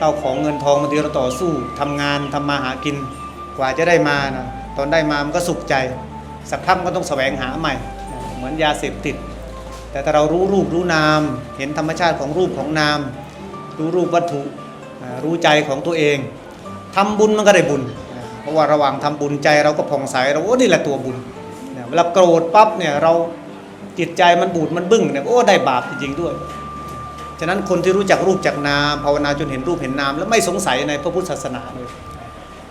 เข้าของเงินทองบางทีเราต่อสู้ทำงานทำมาหากินกว่าจะได้มานะตอนได้มามันก็สุขใจ สักพักก็ต้องแสวงหาใหม่ เหมือนยาเสพติด แต่ถ้าเรารู้รูปรู้นาม เห็นธรรมชาติของรูปของนาม รู้รูปวัตถุรู้ใจของตัวเองทำบุญมันก็ได้บุญ เพราะว่าระหว่างทำบุญใจเราก็ผ่องใสเราโอ้นี่แหละตัวบุญเนี่ยเวลาโกรธปั๊บเนี่ยเราจิตใจมันบูดมันบึ้งเนี่ยโอ้ได้บาปจริงๆด้วย ฉะนั้นคนที่รู้จักรูปจักนามภาวนาจนเห็นรูปเห็นนาม แล้วไม่สงสัยในพระพุทธศาสนาเลย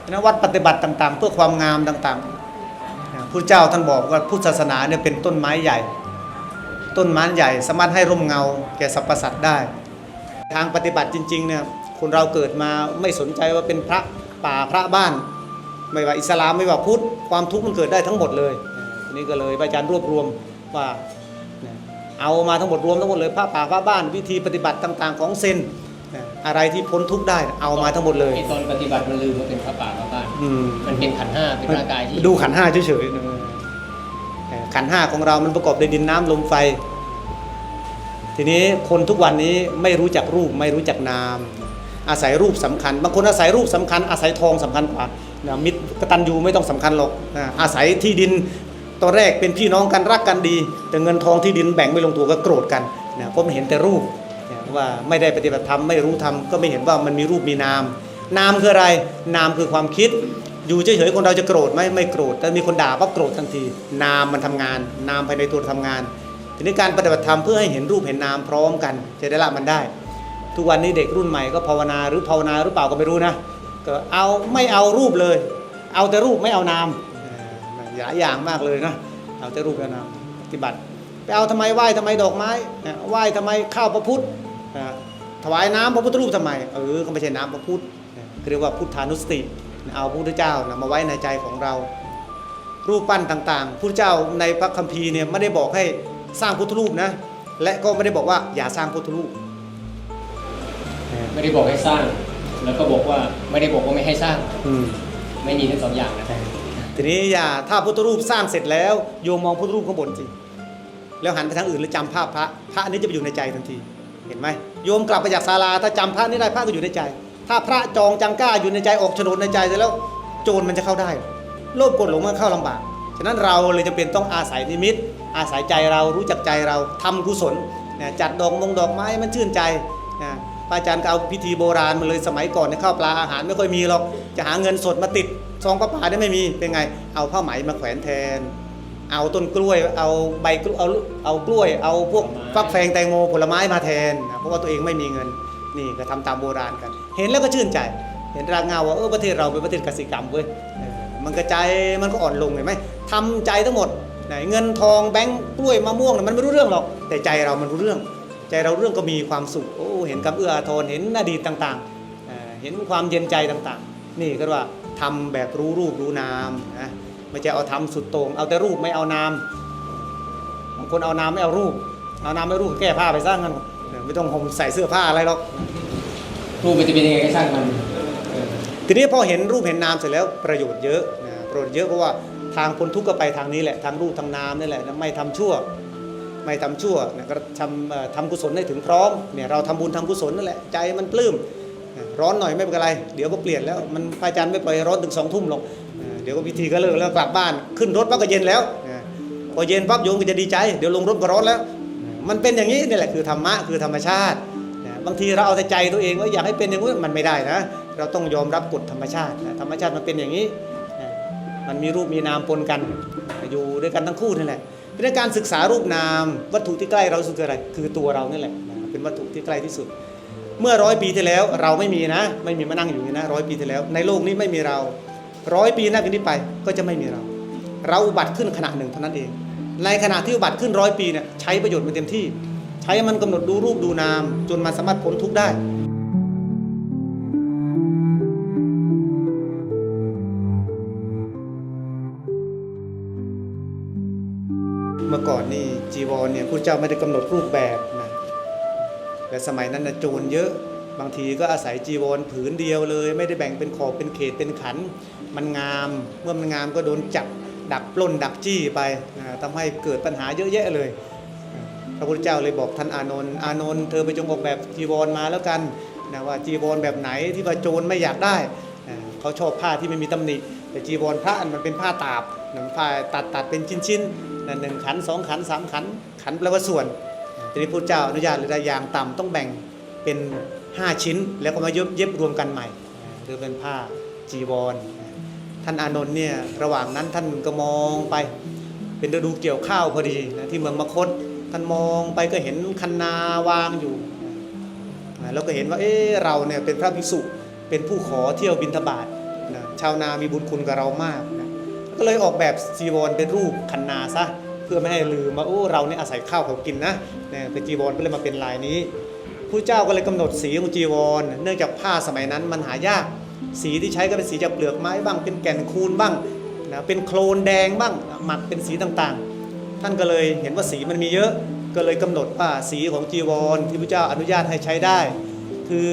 ฉะนั้นวัดปฏิบัติต่าง ๆ เพื่อความงามต่างๆพระเจ้าท่านบอกว่าพุทธศาสนาเนี่ยเป็นต้นไม้ใหญ่ ต้นไม้ใหญ่สามารถให้ร่มเงาแก่สรรพสัตว์ได้ ทางปฏิบัติจริงๆเนี่ยคนเราเกิดมาไม่สนใจว่าเป็นพระป่าพระบ้าน ไม่ว่าอิสลามไม่ว่าพุทธความทุกข์มันเกิดได้ทั้งหมดเลยนี้ก็เลยอาจารย์รวบรวมว่า เนี่ยเอามาทั้งหมดรวมทั้งหมดเลยพระป่าพระบ้านวิธีปฏิบัติต่าง ๆ ของเซนเนี่ยอะไรที่พ้นทุกข์ได้เอามาทั้งหมดเลยไอ้ตอนปฏิบัติมันลืมว่าเป็นพระป่าพระบ้านอืมมันเป็นขันธ์ห้าเป็นร่างกายที่ดูขันธ์ห้าเฉยๆเออขันธ์ห้าของเรามันประกอบด้วยดินน้ำลมไฟ ทีนี้คนทุกวันนี้ไม่รู้จักรูปไม่รู้จักนาม อาศัยรูปสำคัญ บางคนอาศัยรูปสำคัญ อาศัยทองสำคัญกว่านะมิตรกตัญญูไม่ต้องสำคัญหรอกนะอาศัยที่ดิน ตอนแรกเป็นพี่น้องกันรักกันดี แต่เงินทองที่ดินแบ่งไม่ลงตัวก็โกรธกันนะเพราะมันเห็นแต่รูปนะว่าไม่ได้ปฏิบัติธรรมไม่รู้ธรรมก็ไม่เห็นว่ามันมีรูปมีนาม นามคืออะไร นามคือความคิด อยู่เฉยๆคนเราจะโกรธไหมไม่โกรธแต่มีคนด่าปั๊บโกรธทันที นามมันทำงาน นามภายในตัวทำงานทีนี้การปฏิบัติธรรมเพื่อให้เห็นรูปเห็นนามพร้อมกัน จะได้ละมันได้ ทุกวันนี้เด็กรุ่นใหม่ก็ภาวนาหรือภาวนาหรือเปล่าก็ไม่รู้นะก็เอาไม่เอารูปเลย เอาแต่รูปไม่เอานาม หลายอย่างมากเลยนะเอาแต่รูปไม่เอานามปฏิบัติ ไปเอาทำไมไหว้ทำไมดอกไม้เอ่อไหว้ทำไมข้าวพระพุทธเอ่อถวายน้ำพระพุทธรูปทำไมเออก็ไม่ใช่น้ำพระพุทธเออเรียกว่าพุทธานุสติเอาพระพุทธเจ้านะมาไว้ในใจของเรา รูปปั้นต่างๆพระเจ้าในพระคัมภีร์เนี่ยไม่ได้บอกให้สร้างพุทธรูปนะและก็ไม่ได้บอกว่าอย่าสร้างพุทธรูปไม่ได้บอกให้สร้าง แล้วก็บอกว่าไม่ได้บอกว่าไม่ให้สร้าง อืมไม่มีทั้งสองอย่างนะ ทีนี้อย่าถ้าพุทธรูปสร้างเสร็จแล้วโยมมองพุทธรูปข้างบนสิแล้วหันไปทางอื่นแล้วจำภาพพระพระนี้จะไปอยู่ในใจทันที เห็นไหมโยมกลับไปจากศาลาถ้าจำพระนี้ได้พระก็อยู่ในใจ ถ้าพระจองจังก้าอยู่ในใจออกโฉนดในใจเสร็จแล้วโจรมันจะเข้าได้โลภกดหลงมันเข้าลำบากฉะนั้นเราเลยจะเป็นต้องอาศัยนิมิต อาศัยใจเรารู้จักใจเราทำกุศลเนี่ยจัดดอกมงดอกไม้มันชื่นใจนะพระอาจารย์ก็เอาพิธีโบราณมาเลยสมัยก่อนเนี่ยข้าวปลาอาหารไม่ค่อยมีหรอกจะหาเงินสดมาติด ซองพระป่าได้ไม่มีเป็นไง เอาผ้าไหมมาแขวนแทน เอาต้นกล้วย เอาใบกล้วยเอาเอากล้วย เอาพวกฟักแฟงแตงโมผลไม้มาแทน เพราะว่าตัวเองไม่มีเงินนี่ก็ทำตามโบราณกัน เห็นแล้วก็ชื่นใจ เห็นรากเงาว่าเออประเทศเราเป็นประเทศกสิกรรมเว้ยมันกระจายมันก็อ่อนลงเห็นไหมทำใจทั้งหมดไหนเงินทองแบงค์กล้วยมะม่วงมันไม่รู้เรื่องหรอก แต่ใจเรามันรู้เรื่อง ใจเราเรื่องก็มีความสุขโอ้เห็นกับเอื้ออาทรเห็นอดีตต่างๆ เห็นความเย็นใจต่างๆ นี่ก็ว่า ทำแบบรู้รูปรู้นามนะไม่ใช่เอาทำสุดโต่งเอาแต่รูปไม่เอานามบางคนเอานามไม่เอารูป เอานามไม่รูปแก้ผ้าไปสร้างกันเออไม่ต้องห่มใส่เสื้อผ้าอะไรหรอกรูปมันจะเป็นยังไงก็ช่างมันเออทีนี้พอเห็นรูปเห็นนามเสร็จแล้วประโยชน์เยอะนะประโยชน์เยอะเพราะว่าทางพ้นทุกข์ก็ไปทางนี้แหละทางรูปทางนามนี่แหละนะไม่ทำชั่วไม่ทำชั่วนะก็ทำเอ่อทำกุศลให้ถึงพร้อมเนี่ยเราทำบุญทำกุศลนั่นแหละใจมันปลื้มนะ ร้อนหน่อยไม่เป็นไร เดี๋ยวก็เปลี่ยนแล้วมันพระอาจารย์ไม่ปล่อยร้อนถึงสองทุ่มหรอกเดี๋ยวก็พิธีก็เลิกแล้วกลับบ้านขึ้นรถปั๊บก็เย็นแล้วพอเย็นปั๊บโยมก็จะดีใจ เดี๋ยวลงรถก็ร้อนแล้ว มันเป็นอย่างนี้นี่แหละคือธรรมะคือธรรมชาติบางทีเราเอาแต่ใจตัวเองว่าอยากให้เป็นอย่างนี้นมันไม่ได้นะ เราต้องยอมรับกฎธรรมชาติธรรมชาติมันเป็นอย่างนี้ มันมีรูปมีนามปนกันอยู่ด้วยกันทั้งคู่นี่แหละเพราะฉะนั้นการศึกษารูปนามวัตถุที่ใกล้เราสุดคืออะไร คือตัวเรานี่แหละเป็นวัตถุที่ใกล้ที่สุด เมื่อร้อยปีที่แล้วเราไม่มีนะ ไม่มีมานั่งอยู่นี่นะร้อยปีที่แล้ว ในโลกนี้ไม่มีเราร้อยปีหน้าจากนี้ไปก็จะไม่มีเรา เราอุบัติขึ้นขณะหนึ่งเท่านั้นเอง ในขณะที่อุบัติขึ้นร้อยปีเนี่ยใช้ประโยชน์มันเต็มที่ ใช้มันกำหนดดูรูปดูนาม จนมันสามารถพ้นทุกข์ได้เมื่อก่อนนี่จีวรเนี่ยพระเจ้าไม่ได้กำหนดรูปแบบ และสมัยนั้นนะโจรเยอะบางทีก็อาศัยจีวรผืนเดียวเลย ไม่ได้แบ่งเป็นขอบเป็นเขตเป็นขัน มันงามเมื่อมันงามก็โดนจับดักปล้นดักจี้ไปนะทำให้เกิดปัญหาเยอะแยะเลย พระพุทธเจ้าเลยบอกท่านอานนท์อานนท์เธอไปจงออกแบบจีวรมาแล้วกันนะว่าจีวรแบบไหนที่ว่าโจรไม่อยากได้เขาชอบผ้าที่ไม่มีตำหนิ แต่จีวรพระมันเป็นผ้าตาบหนังผ้าตัดตัดเป็นชิ้นๆหนึ่งขันสองขันสามขันขันแปลว่าส่วน ทีนี้พระเจ้าอนุญาตหรือได้ย่างต่ำต้องแบ่งเป็น 5 ชิ้น แล้วก็มาเย็บเย็บรวมกันใหม่หรือเป็นผ้าจีวร ท่านอานนท์เนี่ยระหว่างนั้นท่านก็มองไป เป็นฤดูเกี่ยวข้าวพอดีนะที่เมืองมคตท่านมองไปก็เห็นคันนาวางอยู่แล้วก็เห็นว่าเอ๊ะเราเนี่ยเป็นพระภิกษุเป็นผู้ขอเที่ยวบิณฑบาตนะชาวนามีบุญคุณกับเรามากนะก็เลยออกแบบจีวรเป็นรูปคันนาซะ พื่อไม่ให้ลืมว่าโอ้เราเนี่ยอาศัยข้าวเขากินนะเนี่ยเป็นจีวรก็เลยมาเป็นลายนี้ผู้เจ้าก็เลยกำหนดสีของจีวร เนื่องจากผ้าสมัยนั้นมันหายาก สีที่ใช้ก็เป็นสีจากเปลือกไม้บ้าง เป็นแก่นคูนบ้างนะเป็นโคลนแดงบ้างหมักเป็นสีต่างๆ ท่านก็เลยเห็นว่าสีมันมีเยอะก็เลยกำหนดว่าสีของจีวร ที่พระเจ้าอนุญาตให้ใช้ได้ คือ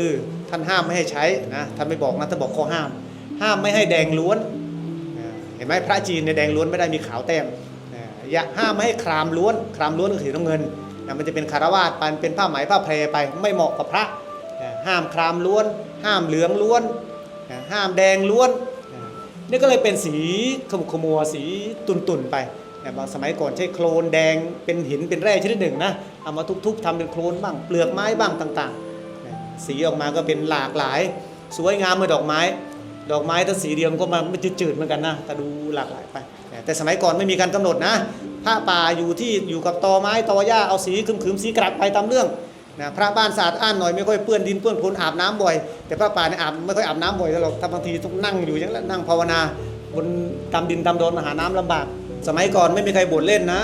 ท่านห้ามไม่ให้ใช้นะท่านไม่บอกนะท่านบอกข้อห้าม ห้ามไม่ให้แดงล้วน เห็นไหมพระจีนในยแดงล้วนไม่ได้มีขาวแต้ม อย่าห้ามไม่ให้ครามล้วน ครามล้วนก็คือสีน้ำเงินนะมันจะเป็นคารวาสปันเป็นผ้าไหมผ้าแพรไปไม่เหมาะกับพระ ห้ามครามล้วน ห้ามเหลืองล้วน ห้ามแดงล้วน นี่ก็เลยเป็นสีขมุขมัวสีตุนตุนไปบางสมัยก่อนใช้โคลนแดงเป็นหินเป็นแร่ชนิดหนึ่งนะเอามาทุบๆทำเป็นโคลนบ้างเปลือกไม้บ้างต่างๆ สีออกมาก็เป็นหลากหลาย สวยงามเหมือนดอกไม้ ดอกไม้ถ้าสีเดียวมันก็มาไม่จืดๆเหมือนกันนะแต่ดูหลากหลายไป แต่สมัยก่อนไม่มีการกำหนดนะผ้าป่าอยู่ที่อยู่กับตอไม้ตอหญ้าเอาสีคึมๆสีกรักไปตามเรื่องนะพระบ้านสะอาดอ้านหน่อยไม่ค่อยเปื้อนดินเปื้อนโคลนอาบน้ำบ่อย แต่พระป่าเนี่ยอาบไม่ค่อยอาบน้ำบ่อยหรอกถ้าบางทีต้องนั่งอยู่อย่างนั้นนั่งภาวนาบนตามดินตามโดนมาหาน้ำลำบาก สมัยก่อนไม่มีใครบ่นเล่นนะ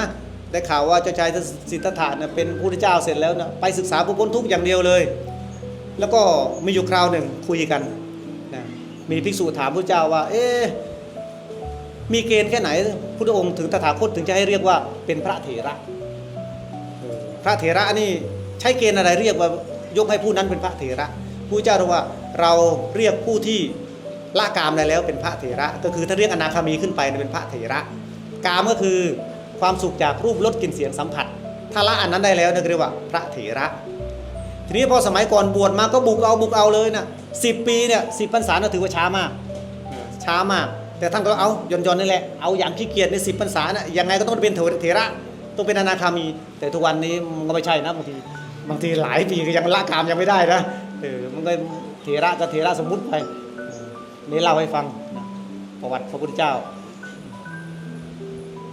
ได้ข่าวว่าเจ้าชายสิทธัตถะเนี่ยเป็นพระพุทธเจ้าเสร็จแล้วนะไปศึกษาผู้พ้นทุกข์อย่างเดียวเลย แล้วก็มีอยู่คราวหนึ่งคุยกัน มีภิกษุถามพระเจ้าว่า เอ๊มีเกณฑ์แค่ไหนพุทธองค์ถึงตถาคตถึงจะให้เรียกว่าเป็นพระเถระ พระเถระนี่ใช้เกณฑ์อะไรเรียกว่ายกให้ผู้นั้นเป็นพระเถระผู้เจ้าบอกว่าเราเรียกผู้ที่ละกามได้แล้วเป็นพระเถระ ก็คือถ้าเรียกอนาคามีขึ้นไปเป็นพระเถระ กามก็คือความสุขจากรูปรสกลิ่นเสียงสัมผัส ถ้าละอันนั้นได้แล้วนี่ยเรียกว่าพระเถระ ทีนี้พอสมัยก่อนบวชมาก็บุกเอาบุกเอาเลยนะสิปีเนี่ยสิพรรษาน่ะถือว่าช้ามาก ช้ามาก แต่ท่านก็เอาย่อนๆนี่แหละเอาอย่างขี้เกียจในสิพรรษาน่ะยังไงก็ต้องเป็นเถระต้องเป็นอนาคามี แต่ทุกวันนี้มันก็ไม่ใช่นะบางทีบางทีหลายปีก็ยังละกามยังไม่ได้นะเออมันก็เถระก็เถระสมมุติไปนี่เล่าให้ฟังนะประวัติพระพุทธเจ้า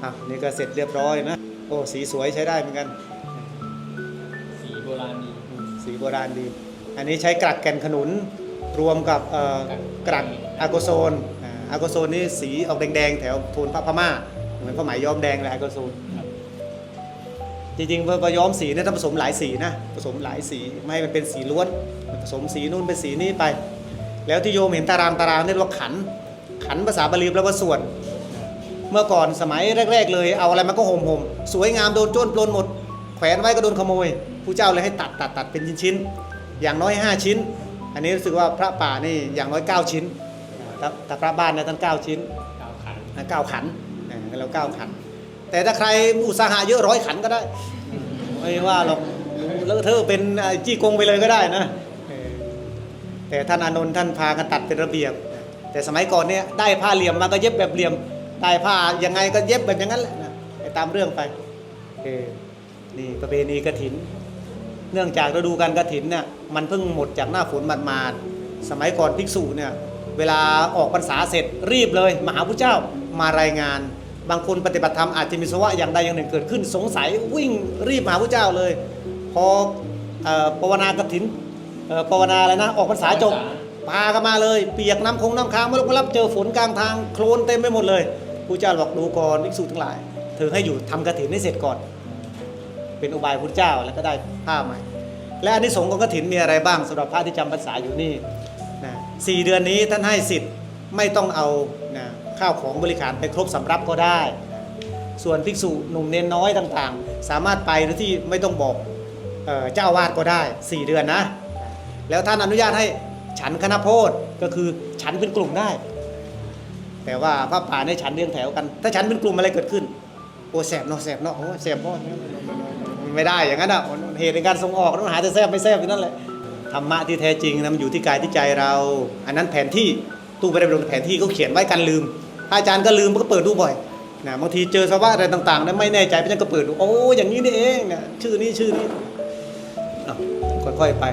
อะนี่ก็เสร็จเรียบร้อยนะโอ้สีสวยใช้ได้เหมือนกัน สีโบราณดี อันนี้ใช้กรักแกนขนุนรวมกับกรักอาโกโซนอาโกโซนนี่สีออกแดงๆแถวโทนพระพม่าเหมือนผ้าไหมย้อมแดงเลยอาโกโซนจริงๆพอย้อมสีเนี่ยต้องผสมหลายสีนะผสมหลายสีไม่ให้มันเป็นสีล้วนผสมสีนู่นเป็นสีนี่ไป แล้วที่โยมเห็นตารางตารางนี่เรียกว่าขัน ขันภาษาบาลีแปลว่าส่วน เมื่อก่อนสมัยแรก ๆ เลยเอาอะไรมาก็ห่มห่มๆสวยงามโดนโจรปลนหมด แขวนไว้ก็โดนขโมย ผู้เจ้าเลยให้ตัดตัดตัดเป็นชิ้นๆอย่างน้อย 5 ชิ้น อันนี้รู้สึกว่าพระป่านี่อย่างน้อย 9 ชิ้นถ้าถ้าพระบ้านเนี่ยท่าน9ชิ้นดาขันนะเก้าขันแล้วเก้าขัน แต่ถ้าใครอุตสาหะเยอะร้อยขันก็ได้ไม่ว่าหรอกแล้วเธอเป็นจี้กงไปเลยก็ได้นะแต่ท่านอานนท์ท่านพากันตัดเป็นระเบียบ แต่สมัยก่อนเนี่ยได้ผ้าเหลี่ยมมาก็เย็บแบบเหลี่ยมได้ผ้ายังไงก็เย็บแบบอย่างนั้นแหละนะตามเรื่องไปนี่ประเพณีกฐิน เนื่องจากฤดูการกฐินเนี่ยมันเพิ่งหมดจากหน้าฝนหมาดๆสมัยก่อนภิกษุเนี่ยเวลาออกพรรษาเสร็จรีบเลยมาหาพระเจ้ามารายงาน บางคนปฏิบัติธรรมอาจจะมีสวะอย่างใดอย่างหนึ่งเกิดขึ้นสงสัยวิ่งรีบมาหาพระเจ้าเลย พอภาวนากฐินเอ่อภาวนาอะไรนะออกพรรษาจบพากันมาเลย เปียกน้ำคงน้ำค้างมาลงมารับเจอฝนกลางทางโคลนเต็มไปหมดเลยพระเจ้าบอกดูก่อนภิกษุทั้งหลายเธอให้อยู่ทำกฐินให้เสร็จก่อน เป็นอุบายพุทธเจ้าแล้วก็ได้ผ้าใหม่ และอันนี้สงส์ของกฐินมีอะไรบ้างสำหรับพระที่จำพรรษาอยู่นี่นะสี่เดือนนี้ท่านให้สิทธิ์ไม่ต้องเอานะข้าวของบริการไปครบสำรับก็ได้ ส่วนภิกษุหนุ่มเน้นน้อยต่างๆ สามารถไปโดยที่ไม่ต้องบอกเออจ้าอาวาสก็ได้ 4 เดือนนะ แล้วท่านอนุญาตให้ฉันคณะโพธก็คือฉันเป็นกลุ่มได้ แต่ว่าพระป่าในฉันเรียงแถวกัน ถ้าฉันเป็นกลุ่มอะไรเกิดขึ้น โอแสบเนาะแสบเนาะโอ้แสบเนาะ ไม่ได้อย่างนั้นอะเหตุในการส่งออกต้องหาแต่แสบไม่แสบอยู่นั่นแหละธรรมะที่แท้จริงนะมันอยู่ที่กายที่ใจเรา อันนั้นแผนที่ตู้ไม่ได้ลงแผนที่เขาเขียนไว้กันลืมอาจารย์ก็ลืมก็เปิดดูบ่อยนะบางทีเจอสภาวะอะไรต่างๆนะไม่แน่ใจพี่จารย์ก็เปิดดูโอ้อย่างนี้นี่เองนะชื่อนี้ชื่อนี้ค่อยๆไป